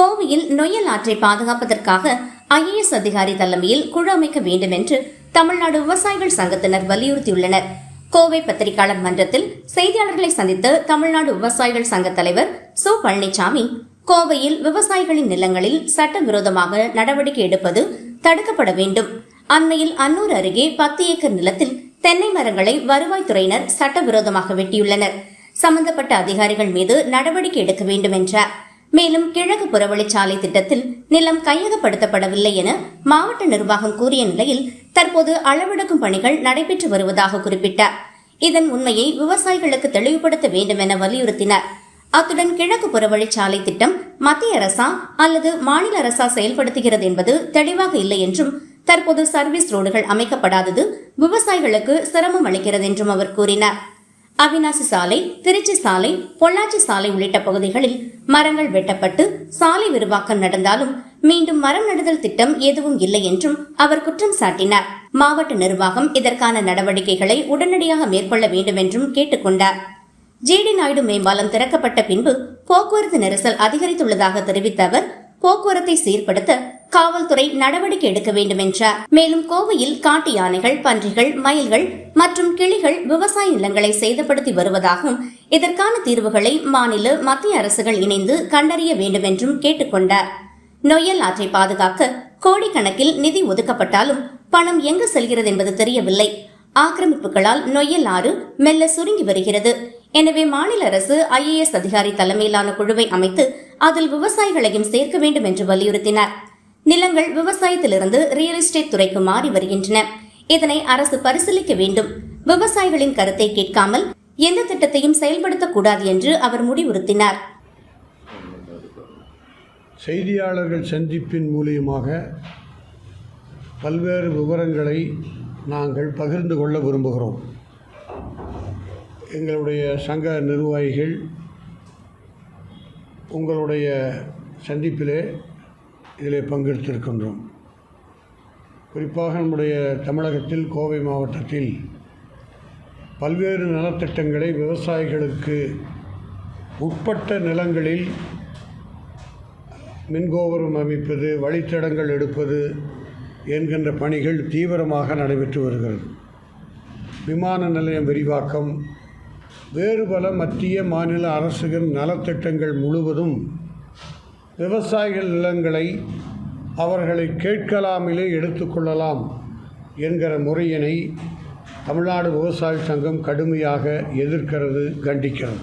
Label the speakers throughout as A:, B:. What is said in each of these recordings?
A: கோவையில் நொய்யல் ஆற்றை பாதுகாப்பதற்காக ஐஏஎஸ் அதிகாரி தலைமையில் குழு அமைக்க வேண்டும் என்று தமிழ்நாடு விவசாயிகள் சங்கத்தினர் வலியுறுத்தியுள்ளனர். கோவை பத்திரிகையாளர் மன்றத்தில் செய்தியாளர்களை சந்தித்த தமிழ்நாடு விவசாயிகள் சங்க தலைவர் சு. பழனிசாமி கோவையில் விவசாயிகளின் நிலங்களில் சட்டவிரோதமாக நடவடிக்கை எடுப்பது தடுக்கப்பட வேண்டும். அண்மையில் அன்னூர் அருகே பத்து ஏக்கர் நிலத்தில் தென்னை மரங்களை வருவாய்த்துறையினர் சட்டவிரோதமாக வெட்டியுள்ளனர். சம்பந்தப்பட்ட அதிகாரிகள் மீது நடவடிக்கை எடுக்க வேண்டும் என்றார். மேலும் கிழக்கு புறவழிச்சாலை திட்டத்தில் நிலம் கையகப்படுத்தப்படவில்லை என மாவட்ட நிர்வாகம் கூறிய நிலையில் தற்போது அளவெடுக்கும் பணிகள் நடைபெற்று வருவதாக குறிப்பிட்டார் இதன் உண்மையை விவசாயிகளுக்கு தெளிவுபடுத்த வேண்டும் என வலியுறுத்தினார். அத்துடன் கிழக்கு புறவழிச்சாலை திட்டம் மத்திய அரசா அல்லது மாநில அரசா செயல்படுத்துகிறது என்பது தெளிவாக இல்லை என்றும் தற்போது சர்வீஸ் ரோடுகள் அமைக்கப்படாதது விவசாயிகளுக்கு சிரமம் அளிக்கிறது என்றும் அவர் கூறினார். அவினாசி சாலை திருச்சி சாலை பொள்ளாச்சி சாலை உள்ளிட்ட பகுதிகளில் மரங்கள் வெட்டப்பட்டு சாலை விரிவாக்கம் நடந்தாலும் மீண்டும் மரம் நடுதல் திட்டம் எதுவும் இல்லை என்றும் அவர் குற்றம் சாட்டினார். மாவட்ட நிர்வாகம் இதற்கான நடவடிக்கைகளை உடனடியாக மேற்கொள்ள வேண்டும் என்றும் கேட்டுக்கொண்டார் ஜிடி நாயுடு மேம்பாலம் திறக்கப்பட்ட பின்பு போக்குவரத்து நெரிசல் அதிகரித்துள்ளதாக தெரிவித்த அவர் போக்குவரத்தை சீர்படுத்த காவல்துறை நடவடிக்கை எடுக்க வேண்டும் என்றார் மேலும் கோவையில் காட்டு யானைகள் பன்றிகள் மயில்கள் மற்றும் கிளிகள் விவசாய நிலங்களை சேதப்படுத்தி வருவதாகவும் இதற்கான தீர்வுகளை மாநில மத்திய அரசுகள் இணைந்து கண்டறிய வேண்டும் என்றும் கேட்டுக்கொண்டார் நொய்யல் ஆற்றை பாதுகாக்க கோடிக்கணக்கில் நிதி ஒதுக்கப்பட்டாலும் பணம் எங்கு செல்கிறது என்பது தெரியவில்லை. ஆக்கிரமிப்புகளால் நொய்யல் ஆறு மெல்ல சுருங்கி வருகிறது. எனவே மாநில அரசு ஐஏஎஸ் அதிகாரி தலைமையிலான குழுவை அமைத்து அதில் விவசாயிகளையும் சேர்க்க வேண்டும் என்று வலியுறுத்தினார். நிலங்கள் விவசாயத்திலிருந்து ரியல் எஸ்டேட் துறைக்கு மாறி வருகின்றன. இதனை அரசு பரிசீலிக்க வேண்டும். விவசாயிகளின் கருத்தை கேட்காமல் எந்த திட்டத்தையும் செயல்படுத்தக்கூடாது என்று அவர் முடிவுறுத்தினார்.
B: செய்தியாளர்கள் சந்திப்பின் மூலியமாக பல்வேறு விவரங்களை நாங்கள் பகிர்ந்து கொள்ள விரும்புகிறோம். எங்களுடைய சங்க நிர்வாகிகள் உங்களுடைய சந்திப்பிலே இதிலே பங்கெடுத்திருக்கின்றோம். குறிப்பாக நம்முடைய தமிழகத்தில் கோவை மாவட்டத்தில் பல்வேறு நலத்திட்டங்களை விவசாயிகளுக்கு உட்பட்ட நிலங்களில் மின்கோபுரம் அமைப்பது வழித்தடங்கள் எடுப்பது என்கின்ற பணிகள் தீவிரமாக நடைபெற்று வருகிறது. விமான நிலையம் விரிவாக்கம் வேறு பல மத்திய மாநில அரசுகள் நலத்திட்டங்கள் முழுவதும் விவசாயிகள் நிலங்களை அவர்களை கேட்கலாமிலே எடுத்துக்கொள்ளலாம் என்கிற முறையினை தமிழ்நாடு விவசாய சங்கம் கடுமையாக எதிர்க்கிறது கண்டிக்கிறது.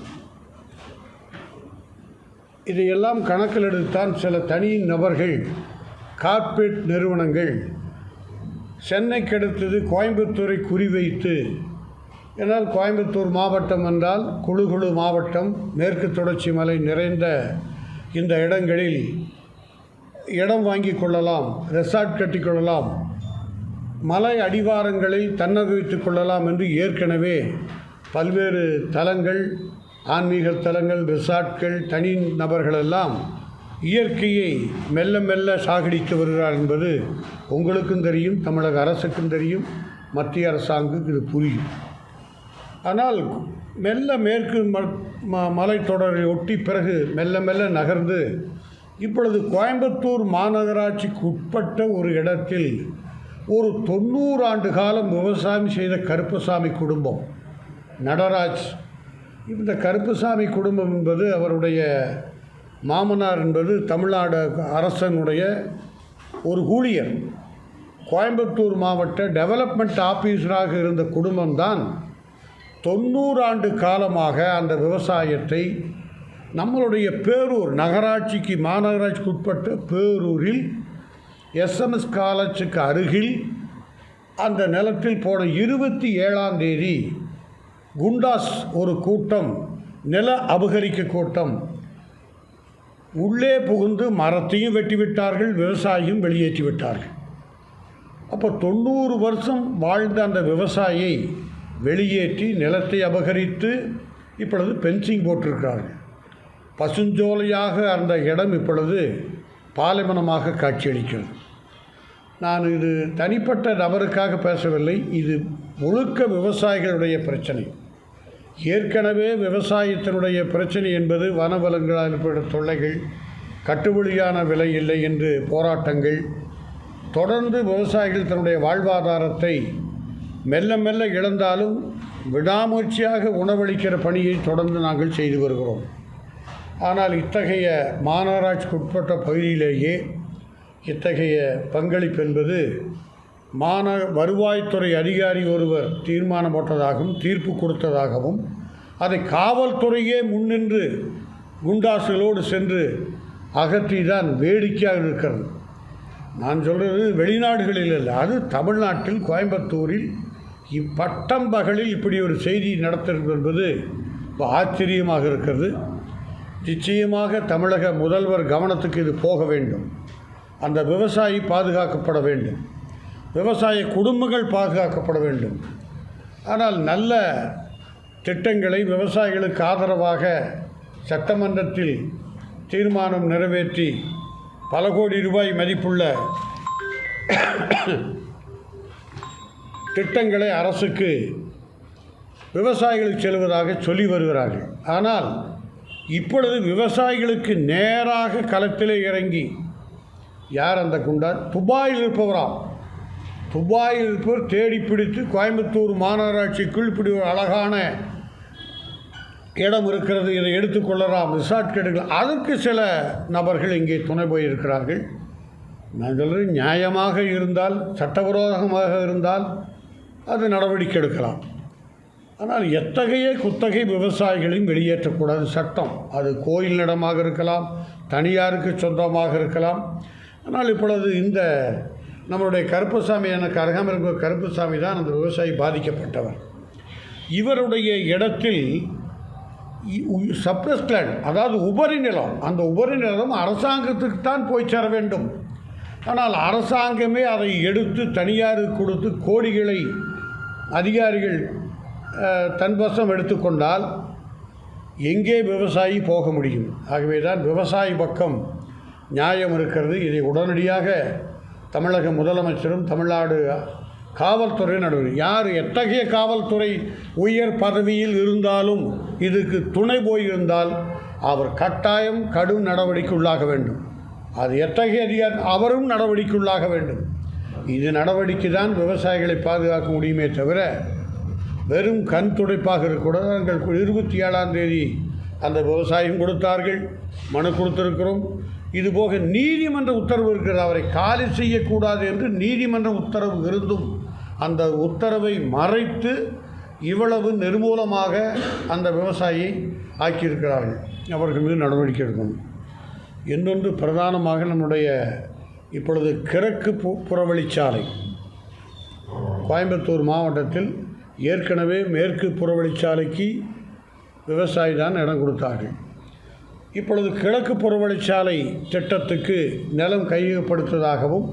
B: இதையெல்லாம் கணக்கில் எடுத்தான் சில தனி நபர்கள் கார்ப்பரேட் நிறுவனங்கள் சென்னைக்கு அடுத்தது கோயம்புத்தூரை குறிவைத்து ஏன்னால் கோயம்புத்தூர் மாவட்டம் என்றால் குழு குழு மாவட்டம் மேற்கு தொடர்ச்சி மலை நிறைந்த இந்த இடங்களில் இடம் வாங்கி கொள்ளலாம் ரெசார்ட் கட்டிக்கொள்ளலாம் மலை அடிவாரங்களில் தன்னகவித்துக் கொள்ளலாம் என்று ஏற்கனவே பல்வேறு தலங்கள் ஆன்மீக தலங்கள் ரிசார்ட்கள் தனி நபர்களெல்லாம் இயற்கையை மெல்ல மெல்ல சாகடித்து வருகிறார் என்பது உங்களுக்கும் தெரியும் தமிழக அரசுக்கும் தெரியும் மத்திய அரசாங்கம் இது புரியும். ஆனால் மெல்ல மேற்கு ம ம- மலைத்தொடரை ஒட்டி பிறகு மெல்ல மெல்ல நகர்ந்து இப்பொழுது கோயம்புத்தூர் மாநகராட்சிக்கு உட்பட்ட ஒரு இடத்தில் ஒரு தொண்ணூறு ஆண்டு காலம் விவசாயம் செய்த கருப்பசாமி குடும்பம் நடராஜ். இந்த கருப்புசாமி குடும்பம் என்பது அவருடைய மாமனார் என்பது தமிழ்நாடு அரசனுடைய ஒரு ஊழியர். கோயம்புத்தூர் மாவட்ட டெவலப்மெண்ட் ஆஃபீஸராக இருந்த குடும்பம்தான் தொண்ணூறு ஆண்டு காலமாக அந்த விவசாயத்தை நம்மளுடைய பேரூர் நகராட்சிக்கு மாநகராட்சிக்கு உட்பட்ட பேரூரில் எஸ்எம்எஸ் காலேஜுக்கு அருகில் அந்த நிலத்தில் போன இருபத்தி ஏழாம் தேதி குண்டாஸ் ஒரு கூட்டம் நில அபகரிக்க கூட்டம். உள்ளே புகுந்து மரத்தையும் வெட்டி விட்டார்கள் விவசாயியும் வெளியேற்றி விட்டார்கள் அப்போ தொண்ணூறு வருஷம் வாழ்ந்த அந்த விவசாயியை வெளியேற்றி நிலத்தை அபகரித்து இப்பொழுது பென்சிங் போட்டிருக்கிறார்கள் பசுஞ்சோலையாக அந்த இடம் இப்பொழுது பாலைவனமாக காட்சியளிக்கிறது. நான் இது தனிப்பட்ட நபருக்காக பேசவில்லை இது முழுக்க விவசாயிகளுடைய பிரச்சனை. ஏற்கனவே விவசாயத்தினுடைய பிரச்சனை என்பது வனவளங்களால் ஏற்பட்ட தொல்லைகள் கட்டுப்படியான விலை இல்லை என்று போராட்டங்கள் தொடர்ந்து விவசாயிகள் தன்னுடைய வாழ்வாதாரத்தை மெல்ல மெல்ல இழந்தாலும் விடாமுயற்சியாக உணவளிக்கிற பணியை தொடர்ந்து நாங்கள் செய்து வருகிறோம். ஆனால் இத்தகைய மாநகராட்சிக்கு உட்பட்ட பகுதியிலேயே இத்தகைய பங்களிப்பு என்பது மாந வருவாய்த்துறை அதிகாரி ஒருவர் தீர்மானம் போட்டதாகவும் தீர்ப்பு கொடுத்ததாகவும் அதை காவல்துறையே முன்னின்று குண்டாசுகளோடு சென்று அகற்றி தான் வேடிக்கையாக இருக்கிறது நான் சொல்கிறது வெளிநாடுகளில் இல்லை அது தமிழ்நாட்டில் கோயம்புத்தூரில் இப்பட்டம் பகலில் இப்படி ஒரு செய்தி நடத்துகிறது என்பது ஆச்சரியமாக இருக்கிறது. நிச்சயமாக தமிழக முதல்வர் கவனத்துக்கு இது போக வேண்டும். அந்த விவசாயி பாதுகாக்கப்பட வேண்டும். விவசாய குடும்பங்கள் பாதுகாக்கப்பட வேண்டும். ஆனால் நல்ல திட்டங்களை விவசாயிகளுக்கு ஆதரவாக சட்டமன்றத்தில் தீர்மானம் நிறைவேற்றி பல கோடி ரூபாய் மதிப்புள்ள திட்டங்களை அரசுக்கு விவசாயிகளுக்கு செல்வதாக சொல்லி வருகிறார்கள். ஆனால் இப்பொழுது விவசாயிகளுக்கு நேராக களத்திலே இறங்கி யார் அந்த குண்டார் துபாயில் இருப்பவராம். துபாயில் இருப்பவர் தேடி பிடித்து கோயம்புத்தூர் மாநகராட்சிக்குள் இப்படி ஒரு அழகான இடம் இருக்கிறது இதை எடுத்துக்கொள்ளலாம் ரிசார்ட் எடுக்கலாம் அதற்கு சில நபர்கள் இங்கே துணை போயிருக்கிறார்கள். நான் சொல்கிறது நியாயமாக இருந்தால் சட்டவிரோதமாக இருந்தால் அது நடவடிக்கை எடுக்கலாம். ஆனால் எத்தகைய குத்தகை விவசாயிகளையும் வெளியேற்றக்கூடாது. சட்டம். அது கோயில் இடமாக இருக்கலாம் தனியாருக்கு சொந்தமாக இருக்கலாம். ஆனால் இப்பொழுது இந்த நம்மளுடைய கருப்பசாமி எனக்கு அருகாமல் இருக்கிற கருப்பசாமி தான் அந்த விவசாயி பாதிக்கப்பட்டவர். இவருடைய இடத்தில் சப்ரஸ் லேண்ட் அதாவது உபரி நிலம் அந்த உபரி நிலம் அரசாங்கத்துக்கு தான் போய் சேர வேண்டும். ஆனால் அரசாங்கமே அதை எடுத்து தனியாருக்கு கொடுத்து கோடிகளை அதிகாரிகள் தன்வசம் எடுத்துக்கொண்டால் எங்கே விவசாயி போக முடியும்? ஆகவே தான் விவசாயி பக்கம் நியாயம் இருக்கிறது. இதை உடனடியாக தமிழக முதலமைச்சரும் தமிழ்நாடு காவல்துறை நடவடிக்கை. யார் எத்தகைய காவல்துறை உயர் பதவியில் இருந்தாலும் இதுக்கு துணை போயிருந்தால் அவர் கட்டாயம் கடும் நடவடிக்கை உள்ளாக வேண்டும். அது எத்தகைய அதிகாரி அவரும் நடவடிக்கை உள்ளாக வேண்டும். இது நடவடிக்கை தான் விவசாயிகளை பாதுகாக்க முடியுமே தவிர வெறும் கண் துடைப்பாக இருக்கக்கூடாது. நாங்கள் இருபத்தி ஏழாம் தேதி அந்த விவசாயம் கொடுத்தார்கள் மனு கொடுத்திருக்கிறோம். இதுபோக நீதிமன்ற உத்தரவு இருக்கிறது. அவரை காலி செய்யக்கூடாது என்று நீதிமன்ற உத்தரவு இருந்தும் அந்த உத்தரவை மறைத்து இவ்வளவு நிர்மூலமாக அந்த விவசாயியை ஆக்கியிருக்கிறார்கள். அவர்கள் மீது நடவடிக்கை எடுக்கணும். இன்னொன்று பிரதானமாக நம்முடைய இப்பொழுது கிழக்கு பு- புறவழிச்சாலை. கோயம்புத்தூர் மாவட்டத்தில் ஏற்கனவே மேற்கு புறவழிச்சாலைக்கு விவசாயி தான் இடம் கொடுத்தார்கள். இப்பொழுது கிழக்கு புறவழிச்சாலை திட்டத்துக்கு நிலம் கையகப்படுத்ததாகவும்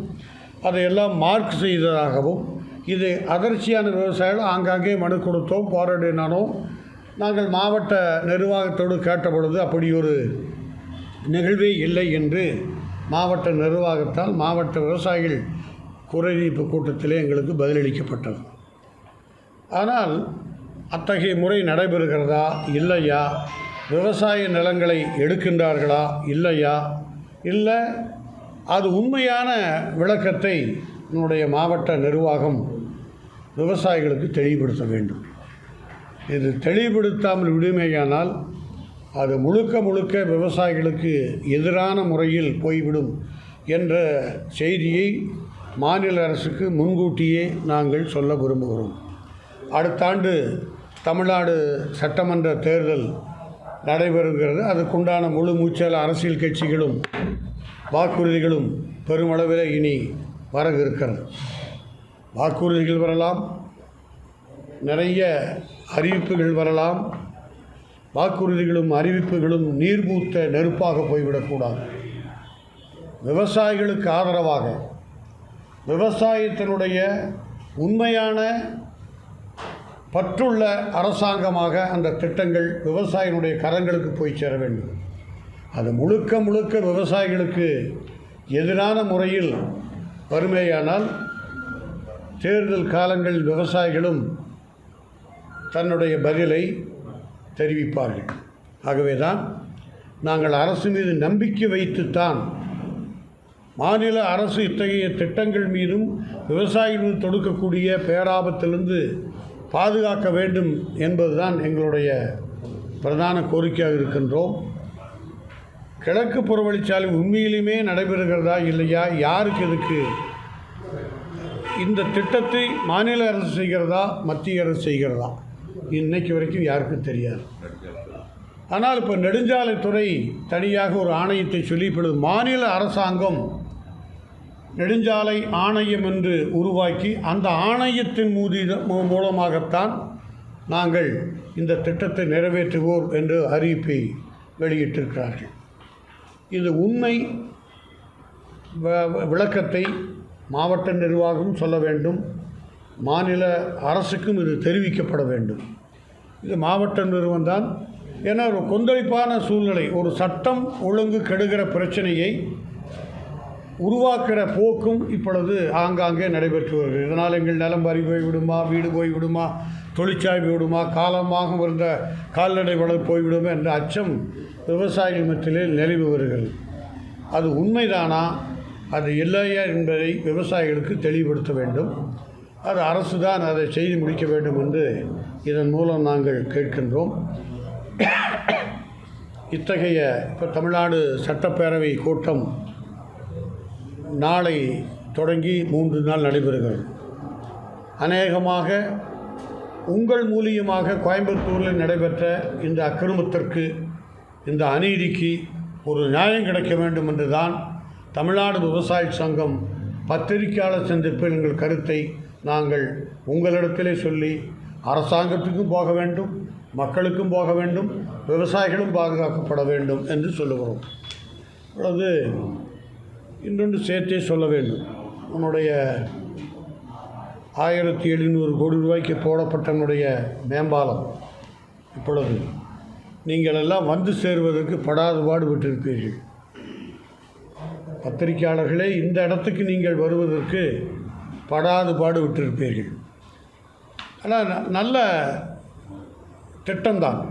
B: அதையெல்லாம் மார்க் செய்ததாகவும் இது அதிர்ச்சியான விவசாயிகள் ஆங்காங்கே மனு கொடுத்தோம் போராடினானோம் நாங்கள் மாவட்ட நிர்வாகத்தோடு கேட்டபொழுது அப்படி ஒரு நிகழ்வே இல்லை என்று மாவட்ட நிர்வாகத்தால் மாவட்ட விவசாயிகள் குறைநீப்பு கூட்டத்திலே எங்களுக்கு பதிலளிக்கப்பட்டது. ஆனால் அத்தகைய முறை நடைபெறுகிறதா? இல்லையா? விவசாய நிலங்களை எடுக்கின்றார்களா? இல்லையா? இல்லை அது உண்மையான விளக்கத்தை என்னுடைய மாவட்ட நிர்வாகம் விவசாயிகளுக்கு தெளிவுபடுத்த வேண்டும். இது தெளிவுபடுத்தாமல் விடுமேயானால் அது முழுக்க முழுக்க விவசாயிகளுக்கு எதிரான முறையில் போய்விடும் என்ற செய்தியை மாநில அரசுக்கு முன்கூட்டியே நாங்கள் சொல்ல விரும்புகிறோம். அடுத்த ஆண்டு தமிழ்நாடு சட்டமன்ற தேர்தல் நடைபெறுகிறது. அதுக்குண்டான முழு மூச்சால அரசியல் கட்சிகளும் வாக்குறுதிகளும் பெருமளவில் இனி வர இருக்கிறது வாக்குறுதிகள் வரலாம். நிறைய அறிவிப்புகள் வரலாம். வாக்குறுதிகளும் அறிவிப்புகளும் நீர்மூத்த நெருப்பாக போய்விடக்கூடாது. விவசாயிகளுக்கு ஆதரவாக விவசாயத்தினுடைய உண்மையான பற்றுள்ள அரசாங்கமாக அந்த திட்டங்கள் விவசாயினுடைய கரங்களுக்கு போய் சேர வேண்டும். அது முழுக்க முழுக்க விவசாயிகளுக்கு எதிரான முறையில் வறுமையானால் தேர்தல் காலங்களில் விவசாயிகளும் தன்னுடைய பதிலை தெரிவிப்பார்கள். ஆகவே தான் நாங்கள் அரசு மீது நம்பிக்கை வைத்துத்தான் மாநில அரசு இத்தகைய திட்டங்கள் மீதும் விவசாயிகள் தொடுக்கக்கூடிய பேராபத்திலிருந்து பாதுகாக்க வேண்டும் என்பதுதான் எங்களுடைய பிரதான கோரிக்கையாக இருக்கின்றோம். கிழக்கு புறவழிச்சாலை உண்மையிலுமே நடைபெறுகிறதா இல்லையா? யாருக்கு இதுக்கு இந்த திட்டத்தை மாநில அரசு செய்கிறதா மத்திய அரசு செய்கிறதா? இன்னைக்கு வரைக்கும் யாருக்கும் தெரியாது. ஆனால் இப்போ நெடுஞ்சாலைத்துறை தனியாக ஒரு ஆணையத்தை சொல்லி இப்பொழுது மாநில அரசாங்கம் நெடுஞ்சாலை ஆணையம் என்று உருவாக்கி அந்த ஆணையத்தின் மூதி மூலமாகத்தான் நாங்கள் இந்த திட்டத்தை நிறைவேற்றுவோம் என்று அறிவிப்பை வெளியிட்டிருக்கிறார்கள். இது உண்மை விளக்கத்தை மாவட்ட நிர்வாகம் சொல்ல வேண்டும். மாநில அரசுக்கும் இது தெரிவிக்கப்பட வேண்டும். இது மாவட்ட நிறுவனம் தான். ஏன்னா ஒரு கொந்தளிப்பான சூழ்நிலை ஒரு சட்டம் ஒழுங்கு கெடுகிற பிரச்சனையை உருவாக்குற போக்கும் இப்பொழுது ஆங்காங்கே நடைபெற்று வருகிறது இதனால் எங்கள் நிலம் பறி போய் விடுமா வீடு போய் விடுமா தொழிற்சாலை போய்விடுமா காலமாக இருந்த கால்நடை வளர் போய்விடுமா என்ற அச்சம் விவசாயிகள் மத்தியிலே நிலவி வருகிறது. அது உண்மைதானா? அது இல்லையா என்பதை விவசாயிகளுக்கு தெளிவுபடுத்த வேண்டும். அது அரசு தான் அதை செய்து முடிக்க வேண்டும் என்று இதன் மூலம் நாங்கள் கேட்கின்றோம். இத்தகைய இப்போ தமிழ்நாடு சட்டப்பேரவை கூட்டம் நாளை தொடங்கி மூன்று நாள் நடைபெறுகிறது. அநேகமாக உங்கள் மூலியமாக கோயம்புத்தூரில் நடைபெற்ற இந்த அக்கிரமத்திற்கு இந்த அநீதிக்கு ஒரு நியாயம் கிடைக்க வேண்டும் என்று தான் தமிழ்நாடு விவசாய சங்கம் பத்திரிகையாளர் சந்திப்பில் எங்கள் கருத்தை நாங்கள் உங்களிடத்திலே சொல்லி அரசாங்கத்துக்கும் போக வேண்டும் மக்களுக்கும் போக வேண்டும் விவசாயிகளும் பாதுகாக்கப்பட வேண்டும் என்று சொல்லுகிறோம். அல்லது இன்னொன்று சேர்த்தே சொல்ல வேண்டும். உன்னுடைய ஆயிரத்தி எழுநூறு கோடி ரூபாய்க்கு போடப்பட்டனுடைய மேம்பாலம் இப்பொழுது நீங்கள் எல்லாம் வந்து சேருவதற்கு படாது பாடுபட்டிருப்பீர்கள். பத்திரிகையாளர்களே இந்த இடத்துக்கு நீங்கள் வருவதற்கு படாது விட்டிருப்பீர்கள். ஆனால் ந- நல்ல திட்டம்தான்.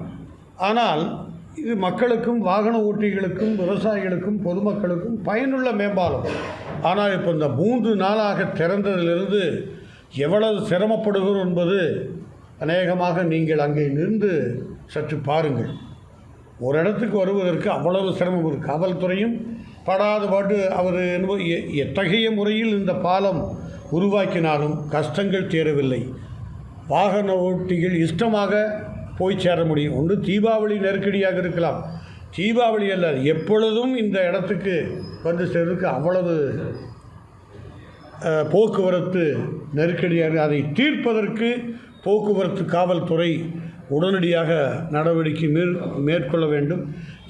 B: ஆனால் இது மக்களுக்கும் வாகன ஓட்டிகளுக்கும் விவசாயிகளுக்கும் பொதுமக்களுக்கும் பயனுள்ள மேம்பாலம். ஆனால் இப்போ இந்த மூன்று நாளாக திறந்ததிலிருந்து எவ்வளவு சிரமப்படுகிறோம் என்பது அநேகமாக நீங்கள் அங்கே நின்று சற்று பாருங்கள். ஒரு இடத்துக்கு வருவதற்கு அவ்வளவு சிரமம் இருக்குது காவல்துறையும் படாத பாட்டு அவர் என்பது எத்தகைய முறையில் இந்த பாலம் உருவாக்கினாலும் கஷ்டங்கள் தீரவில்லை. வாகன ஓட்டிகள் இஷ்டமாக போய் சேர முடியும். ஒன்று தீபாவளி நெருக்கடியாக இருக்கலாம். தீபாவளி அல்ல எப்பொழுதும் இந்த இடத்துக்கு வந்து சேர்றதுக்கு அவ்வளவு போக்குவரத்து நெருக்கடியாக அதை தீர்ப்பதற்கு போக்குவரத்து காவல்துறை உடனடியாக நடவடிக்கை மேற் மேற்கொள்ள வேண்டும்.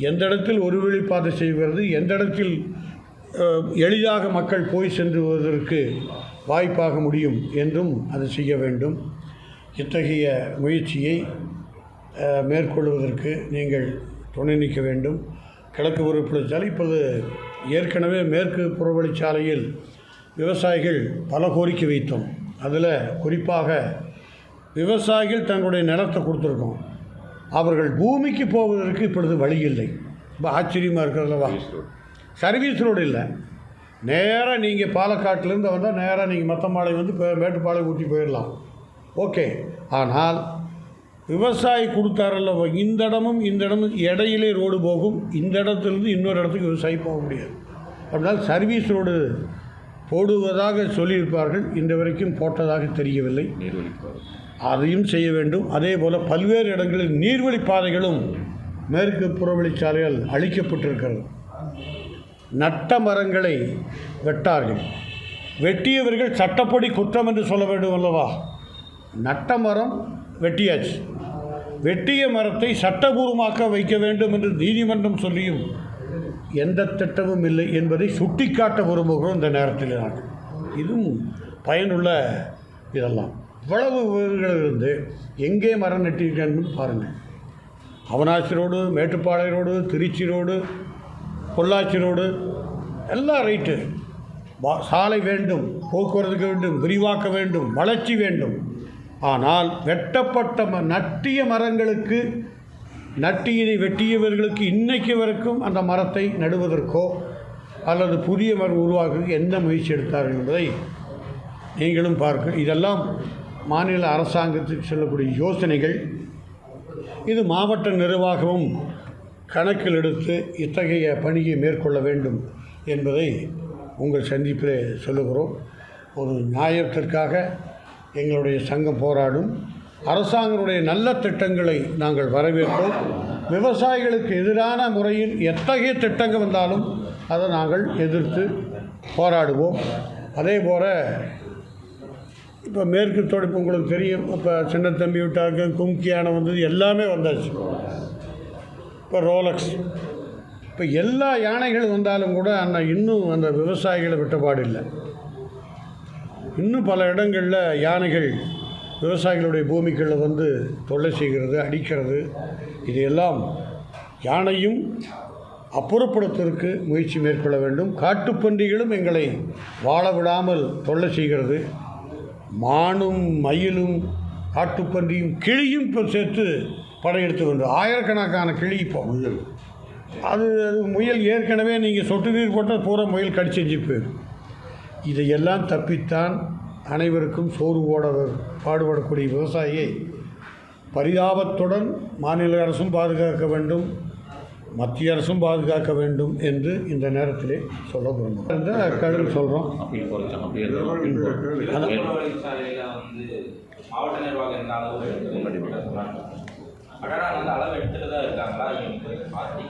B: எந்த இடத்தில் ஒரு வழிப்பாதை செய்கிறது எந்த இடத்தில் எளிதாக மக்கள் போய் சென்றுவதற்கு வாய்ப்பாக முடியும் என்றும் அதை செய்ய வேண்டும். இத்தகைய முயற்சியை மேற்கொள்வதற்கு நீங்கள் துணை நிற்க வேண்டும். கிழக்கு புறவழிச்சாலை இப்போது ஏற்கனவே மேற்கு புறவழிச்சாலையில் விவசாயிகள் பல கோரிக்கை வைத்தோம். அதில் குறிப்பாக விவசாயிகள் தங்களுடைய நிலத்தை கொடுத்துருக்கோம். அவர்கள் பூமிக்கு போவதற்கு இப்பொழுது வழி இல்லை. ரொம்ப ஆச்சரியமாக இருக்கிறதுலவா சர்வீஸ் ரோடு இல்லை. நேராக நீங்கள் பாலக்காட்டிலேருந்து வந்தால் நேராக நீங்கள் மத்தம்பாளையம் வந்து மேட்டுப்பாளையம் ஊட்டி போயிடலாம் ஓகே. ஆனால் விவசாயி கொடுத்தாரல்ல இந்த இடமும் இந்த இடமும் இடையிலே ரோடு போகும். இந்த இடத்துலேருந்து இன்னொரு இடத்துக்கு விவசாயி போக முடியாது. அப்படினால் சர்வீஸ் ரோடு போடுவதாக சொல்லியிருப்பார்கள். இன்று வரைக்கும் போட்டதாக தெரியவில்லை. அதையும் செய்ய வேண்டும். அதே போல் பல்வேறு இடங்களில் நீர்வழி பாதைகளும் மேற்கு புறவழிச்சாலைகள் அழிக்கப்பட்டிருக்கிறது. நட்ட மரங்களை வெட்டார்கள். வெட்டியவர்கள் சட்டப்படி குற்றம் என்று சொல்ல வேண்டும் அல்லவா? நட்ட மரம் வெட்டியாச்சு. வெட்டிய மரத்தை சட்டபூர்வமாக்க வைக்க வேண்டும் என்று நீதிமன்றம் சொல்லியும் எந்த திட்டமும் இல்லை என்பதை சுட்டிக்காட்ட விரும்புகிறோம் இந்த நேரத்தில் நான். இதுவும் பயனுள்ள இதெல்லாம். இவ்வளவு இருந்து எங்கே மரம் நட்டிருக்கேன்னு பாருங்கள். Avanashi road Mettupalaya road Trichy road Pollachi road எல்லாம் ரைட்டு சாலை வேண்டும் போக்குவரத்துக்கு வேண்டும் விரிவாக்க வேண்டும் வளர்ச்சி வேண்டும். ஆனால் வெட்டப்பட்ட ம நட்டிய மரங்களுக்கு நட்டியதை வெட்டியவர்களுக்கு இன்னைக்கு வரைக்கும் அந்த மரத்தை நடுவதற்கோ அல்லது புதிய மரம் உருவாக்குவதற்கு எந்த முயற்சி எடுத்தார்கள் என்பதை நீங்களும் பார்க்க இதெல்லாம் மாநில அரசாங்கத்துக்கு செல்லக்கூடிய யோசனைகள். இது மாவட்ட நிர்வாகமும் கணக்கில் எடுத்து இத்தகைய பணியை மேற்கொள்ள வேண்டும் என்பதை உங்கள் சந்திப்பிலே சொல்லுகிறோம். ஒரு நியாயத்திற்காக எங்களுடைய சங்கம் போராடும் அரசாங்கனுடைய நல்ல திட்டங்களை நாங்கள் வரவேற்போம் விவசாயிகளுக்கு எதிரான முறையில் எத்தகைய திட்டங்கள் வந்தாலும் அதை நாங்கள் எதிர்த்து போராடுவோம். அதே போல் இப்போ மேற்கு தொடர்பு உங்களுக்கு தெரியும். இப்போ சின்ன தம்பி விட்டாங்க கும்கி யானை வந்தது எல்லாமே வந்தாச்சு. இப்போ ரோலக்ஸ் இப்போ எல்லா யானைகள் வந்தாலும் கூட ஆனால் இன்னும் அந்த விவசாயிகளை விட்டபாடு இல்லை. இன்னும் பல இடங்களில் யானைகள் விவசாயிகளுடைய பூமிகளில் வந்து தொல்லை செய்கிறது அடிக்கிறது. இதையெல்லாம் யானையும் அப்புறப்படுத்துவதற்கு முயற்சி மேற்கொள்ள வேண்டும். காட்டுப்பன்றிகளும் எங்களை வாழ விடாமல் தொல்லை செய்கிறது. மானும் மயிலும் காட்டுப்பன்றியும் கிளியும் இப்போ சேர்த்து படையெடுத்து வந்து ஆயிரக்கணக்கான கிளி இப்போ. முயல். அது அது முயல் ஏற்கனவே நீங்கள் சொட்டு நீர் போட்டால் பூரா முயல் கடிச்சு செஞ்சு போயிடும் இதையெல்லாம் தப்பித்தான் அனைவருக்கும் சோறு போட பாடுபடக்கூடிய விவசாயியை பரிதாபத்துடன் மாநில அரசும் பாதுகாக்க வேண்டும் மத்திய அரசும் பாதுகாக்க வேண்டும் என்று இந்த நேரத்திலே சொல்ல விரும்புகிறோம். இந்த கருத்து சொல்கிறோம்
C: மாவட்ட நிர்வாகம்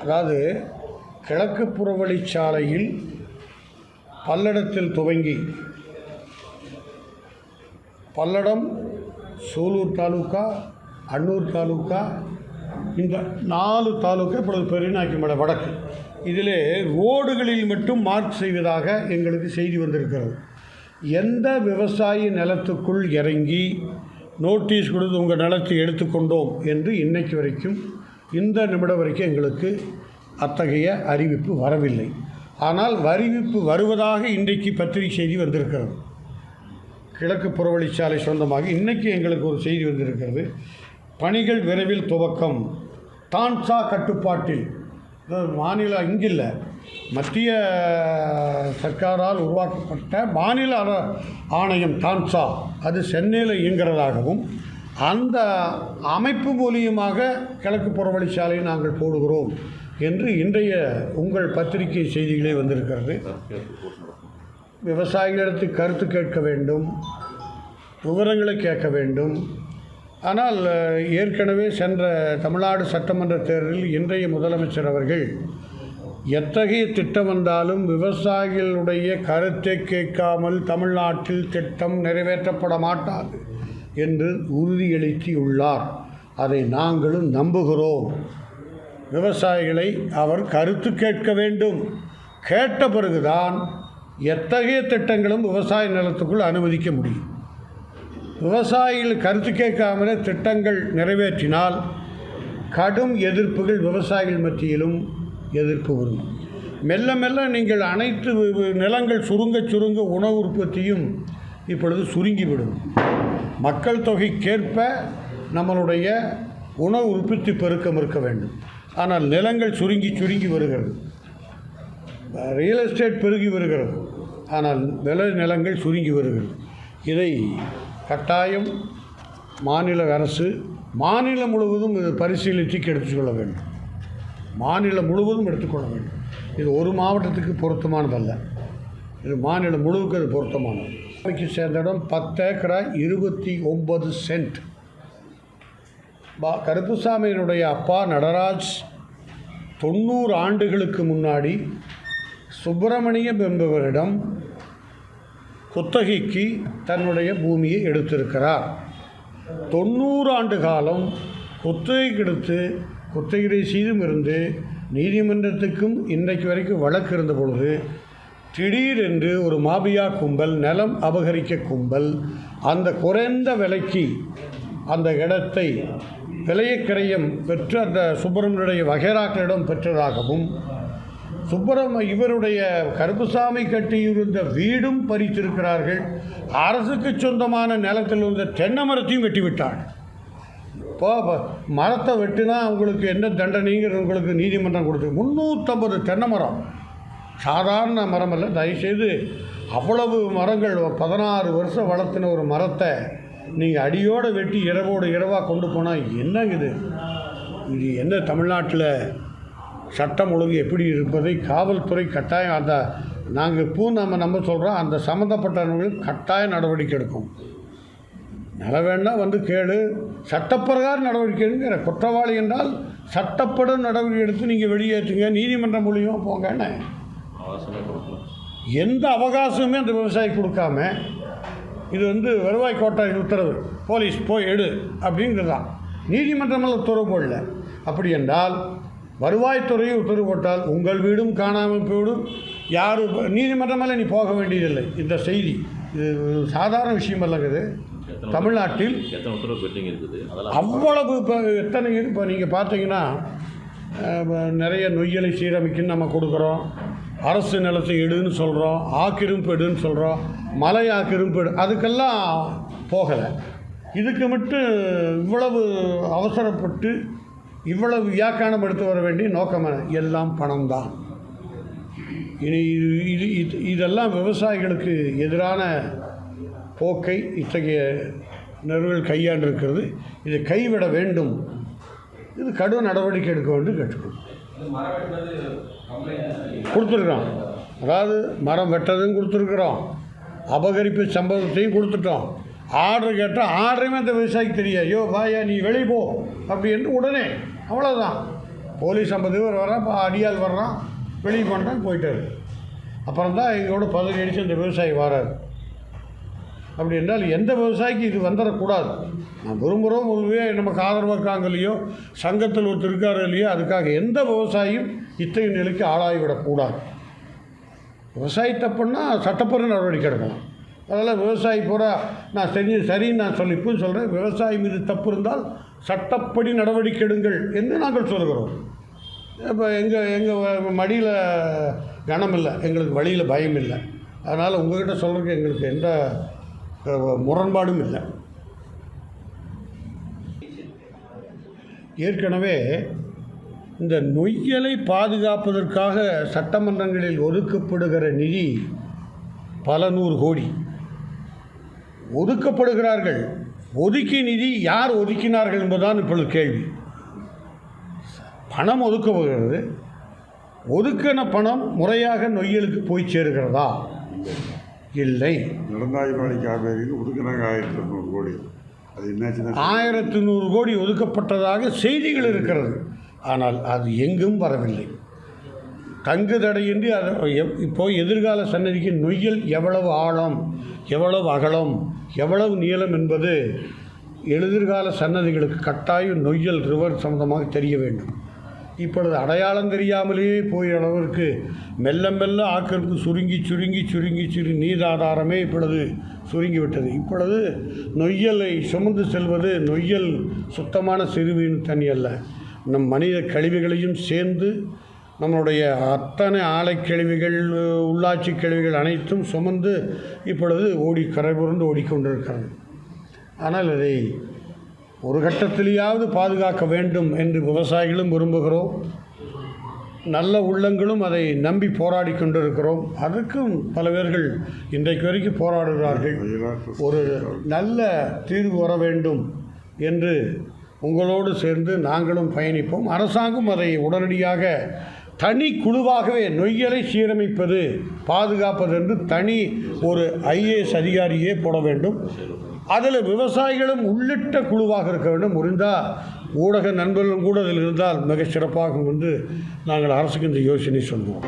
B: அதாவது கிழக்கு புறவழிச்சாலையில் பல்லடத்தில் துவங்கி பல்லடம் சூலூர் தாலுக்கா அன்னூர் தாலுக்கா இந்த நாலு தாலுக்கா இப்பொழுது பெரியநாயக்கமலை வடக்கு. இதிலே ரோடுகளில் மட்டும் மார்க் செய்வதாக எங்களுக்கு செய்தி வந்திருக்கிறது. எந்த விவசாய நிலத்துக்குள் இறங்கி நோட்டீஸ் கொடுத்து உங்கள் நிலத்தை எடுத்துக்கொண்டோம் என்று இன்னைக்கு வரைக்கும் இந்த நிமிடம் வரைக்கும் எங்களுக்கு அத்தகைய அறிவிப்பு வரவில்லை. ஆனால் அறிவிப்பு வருவதாக இன்றைக்கு பத்திரிகை செய்தி வந்திருக்கிறது. கிழக்கு புறவழிச்சாலை சொந்தமாக இன்றைக்கு எங்களுக்கு ஒரு செய்தி வந்திருக்கிறது. பணிகள் விரைவில் துவக்கம். தான்சா கட்டுப்பாட்டில். மாநில இங்கே இல்லை மத்திய சர்க்காரால் உருவாக்கப்பட்ட மாநில ஆணையம் டான்சா அது சென்னையில் இயங்குறதாகவும் அந்த அமைப்பு மூலியமாக கிழக்கு புறவழிச்சாலையை நாங்கள் போடுகிறோம் என்று இன்றைய உங்கள் பத்திரிகை செய்திகளே வந்திருக்கிறது. விவசாயிகளிடத்து கருத்து கேட்க வேண்டும் விவரங்களை கேட்க வேண்டும். ஆனால் ஏற்கனவே சென்ற தமிழ்நாடு சட்டமன்ற தேர்தலில் இன்றைய முதலமைச்சர் அவர்கள் எத்தகைய திட்டம் வந்தாலும் விவசாயிகளுடைய கருத்தை கேட்காமல் தமிழ்நாட்டில் திட்டம் நிறைவேற்றப்பட மாட்டாது என்று உறுதியளித்துள்ளார். அதை நாங்களும் நம்புகிறோம். விவசாயிகளை அவர் கருத்து கேட்க வேண்டும். கேட்ட பிறகுதான் எத்தகைய திட்டங்களும் விவசாய நிலத்துக்குள் அனுமதிக்க முடியும். விவசாயிகள் கருத்து கேட்காமலே திட்டங்கள் நிறைவேற்றினால் கடும் எதிர்ப்புகள் விவசாயிகள் மத்தியிலும் எதிர்ப்பு வரும். மெல்ல மெல்ல நீங்கள் அனைத்து நிலங்கள் சுருங்க சுருங்க உணவு உற்பத்தியும் இப்பொழுது சுருங்கிவிடும். மக்கள் தொகைக்கேற்ப நம்மளுடைய உணவு உற்பத்தி பெருக்கம் இருக்க வேண்டும். ஆனால் நிலங்கள் சுருங்கி சுருங்கி வருகிறது. ரியல் எஸ்டேட் பெருகி வருகிறது. ஆனால் விளை நிலங்கள் சுருங்கி வருகிறது. இதை கட்டாயம் மாநில அரசு மாநிலம் முழுவதும் இது பரிசீலித்து எடுத்துக்கொள்ள வேண்டும். மாநிலம் முழுவதும் எடுத்துக்கொள்ள வேண்டும். இது ஒரு மாவட்டத்துக்கு பொருத்தமானதல்ல. இது மாநிலம் முழுவதுக்கு அது பொருத்தமானது. இன்னைக்கு சேர்ந்த இடம் பத்து ஏக்கரா இருபத்தி ஒன்பது சென்ட். பா கருப்புசாமியினுடைய அப்பா நடராஜ் தொண்ணூறு ஆண்டுகளுக்கு முன்னாடி சுப்பிரமணியம் என்பவரிடம் குத்தகைக்கு தன்னுடைய பூமியை எடுத்திருக்கிறார். தொண்ணூறு ஆண்டு காலம் குத்தகைக்கு எடுத்து குத்தகை செய்தும் இருந்து நீதிமன்றத்துக்கும் இன்றைக்கு வரைக்கும் வழக்கு இருந்த பொழுது திடீரென்று ஒரு மாபியா கும்பல் நிலம் அபகரிக்க கும்பல் அந்த குறைந்த விலைக்கு அந்த இடத்தை விலையக்கிரயம் பெற்று அந்த சுப்பிரமணியுடைய வகைராக்களிடம் பெற்றதாகவும் சுப்பரம் இவருடைய கருப்புசாமி கட்டியிருந்த வீடும் பறித்திருக்கிறார்கள். அரசுக்கு சொந்தமான நிலத்தில் இருந்த தென்னை மரத்தையும் வெட்டிவிட்டார் இப்போ மரத்தை வெட்டினா அவங்களுக்கு என்ன தண்டனைங்கிறது உங்களுக்கு நீதிமன்றம் கொடுத்து முந்நூற்றம்பது தென்னை மரம். சாதாரண மரம் அல்ல தயவுசெய்து அவ்வளவு மரங்கள் பதினாறு வருஷம் வளர்த்தின ஒரு மரத்தை நீங்கள் அடியோடு வெட்டி இரவோடு இரவாக கொண்டு போனால் என்னங்க இது? இது என்ன தமிழ்நாட்டில் சட்டம் ஒழுங்கு எப்படி இருப்பதை காவல்துறை கட்டாயம் அந்த நாங்கள் இப்போ நம்ம நம்ம சொல்கிறோம் அந்த சம்மந்தப்பட்டவர்களுக்கு கட்டாய நடவடிக்கை எடுக்கும். நல வேணா வந்து கேளு. சட்டப்பிரகாரம் நடவடிக்கை எடுங்கிற. குற்றவாளி என்றால் சட்டப்படும் நடவடிக்கை எடுத்து நீங்கள் வெளியேற்றுங்க. நீதிமன்றம் மூலியமாக போங்கன்னு
D: அவகாசமே கொடுக்கல.
B: எந்த அவகாசமுமே அந்த விவசாயி கொடுக்காம இது வந்து வருவாய் கோட்டாயின் உத்தரவு. போலீஸ் போய் எடு. அப்படிங்கிறதான். நீதிமன்றமெல்லாம் உத்தரவு போடல. அப்படி என்றால் வருவாய்த்துறையை உத்தரவு போட்டால் உங்கள் வீடும் காணாமல் போய்விடும் யார் நீதிமன்றமெல்லாம் நீ போக வேண்டியதில்லை. இந்த செய்தி. இது சாதாரண விஷயம் அல்லங்குது தமிழ்நாட்டில் அவ்வளவு இப்போ எத்தனை இப்போ நீங்கள் பார்த்தீங்கன்னா நிறைய நொய்யலை சீரமைக்குன்னு நம்ம கொடுக்குறோம். அரசு நிலத்தை எடுன்னு சொல்கிறோம் ஆக்கிரமிப்பு எடுன்னு சொல்கிறோம் மலை ஆக்கிரமிப்பு எடு அதுக்கெல்லாம் போகலை. இதுக்கு மட்டும் இவ்வளவு அவசரப்பட்டு இவ்வளவு வியாக்கியானம் எடுத்து வர வேண்டிய நோக்கம் எல்லாம் பணம்தான். இனி இது இது இது இதெல்லாம் விவசாயிகளுக்கு எதிரான போக்கை இத்தகைய நிறுவல் கையாண்டிருக்கிறது. இதை கைவிட வேண்டும். இது கடும் நடவடிக்கை எடுக்க வேண்டும் கேட்டுக்கொள்ளும் கொடுத்துருக்குறோம். அதாவது மரம் வெட்டதும் கொடுத்துருக்குறோம். அபகரிப்பு சம்பவத்தையும் கொடுத்துட்டோம். ஆர்டர் கேட்டால் ஆர்டருமே அந்த விவசாயிக்கு தெரியாது. ஐயோ வாயா நீ வெளியே போ. அப்படி என்று உடனே அவ்வளோதான் போலீஸ் ஐம்பது பேர் வரான் இப்போ அடியால் வர்றான் வெளியே பண்ணுறான் போயிட்டார். அப்புறம் தான் எங்களோட பதவி அடித்து அந்த விவசாயி வராரு. அப்படி என்றால் எந்த விவசாயிக்கு இது வந்துடக்கூடாது நான் விரும்புகிறோம் உண்மையே நமக்கு ஆதரவாக இருக்காங்க இல்லையோ சங்கத்தில் ஒருத்தர் இருக்காரு இல்லையோ அதுக்காக எந்த விவசாயியும் இத்தகைய நிலைக்கு ஆளாகிவிடக்கூடாது. விவசாயி தப்புன்னா சட்டப்பூர்வ நடவடிக்கை எடுக்கலாம். அதனால் விவசாயி பூரா நான் செஞ்சு சரின்னு நான் சொல்லி இப்போ சொல்கிறேன் விவசாயி மீது தப்பு இருந்தால் சட்டப்படி நடவடிக்கை எடுங்கள் என்று நாங்கள் சொல்கிறோம் இப்போ எங்கள் எங்கள் மடியில் கனம் இல்லை எங்களுக்கு வழியில் பயம் இல்லை. அதனால் உங்கள்கிட்ட சொல்கிறதுக்கு எங்களுக்கு எந்த முரண்பாடும் இல்லை. ஏற்கனவே இந்த நொய்யலை பாதுகாப்பதற்காக சட்டமன்றங்களில் ஒதுக்கப்படுகிற நிதி பல நூறு கோடி. ஒதுக்கப்படுகிறார்கள். ஒதுக்கிய நிதி யார் ஒதுக்கினார்கள் என்பதுதான் இப்பொழுது கேள்வி. பணம் ஒதுக்கப்படுகிறது ஒதுக்கின பணம் முறையாக நொய்யலுக்கு போய் சேருகிறதா? இல்லை.
E: நடந்தாய்வாடி காவேரியில் ஒதுக்குனாங்க ஆயிரத்தி எட்நூறு கோடி. அது என்னாச்சுன்னா?
B: ஆயிரத்து நூறு கோடி ஒதுக்கப்பட்டதாக செய்திகள் இருக்கிறது. ஆனால் அது எங்கும் வரவில்லை. தங்கு தடையின்றி அது இப்போ எதிர்கால சன்னதிக்கு நொய்யல் எவ்வளவு ஆழம் எவ்வளவு அகலம் எவ்வளவு நீளம் என்பது எதிர்கால சன்னதிகளுக்கு கட்டாயம் நொய்யல் ரிவர் சம்பந்தமாக தெரிய வேண்டும். இப்பொழுது அடையாளம் தெரியாமலேயே போய் அளவிற்கு மெல்ல மெல்ல ஆக்கிரமிப்பு சுருங்கி சுருங்கி சுருங்கி சுருங்கி நீராதாரமே இப்பொழுது சுருங்கிவிட்டது. இப்பொழுது நொய்யலை சுமந்து செல்வது நொய்யல் சுத்தமான சிறுவின் தண்ணி அல்ல. நம் மனித கழிவுகளையும் சேர்ந்து நம்மளுடைய அத்தனை ஆலை கேள்விகள் உள்ளாட்சி கேள்விகள் அனைத்தும் சுமந்து இப்பொழுது ஓடி கரைபுரண்டு ஓடிக்கொண்டிருக்கிறது. ஆனால் இதை ஒரு கட்டத்திலேயாவது பாதுகாக்க வேண்டும் என்று விவசாயிகளும் விரும்புகிறோம். நல்ல உள்ளங்களும் அதை நம்பி போராடி கொண்டிருக்கிறோம். அதுக்கும் பல பேர்கள் இன்றைக்கு வரைக்கும் போராடுகிறார்கள். ஒரு நல்ல தீர்வு வர வேண்டும் என்று உங்களோடு சேர்ந்து நாங்களும் பயணிப்போம். அரசாங்கம் அதை உடனடியாக தனி குழுவாகவே நொய்யலை சீரமைப்பது பாதுகாப்பது என்று தனி ஒரு ஐஏஎஸ் அதிகாரியே போட வேண்டும். அதில் விவசாயிகளும் உள்ளிட்ட குழுவாக இருக்க வேண்டும். முடிந்தால் ஊடக நண்பர்களும் கூட அதில் இருந்தால் மிக சிறப்பாகும் என்று நாங்கள் அரசுக்கு இந்த யோசனை சொல்வோம்.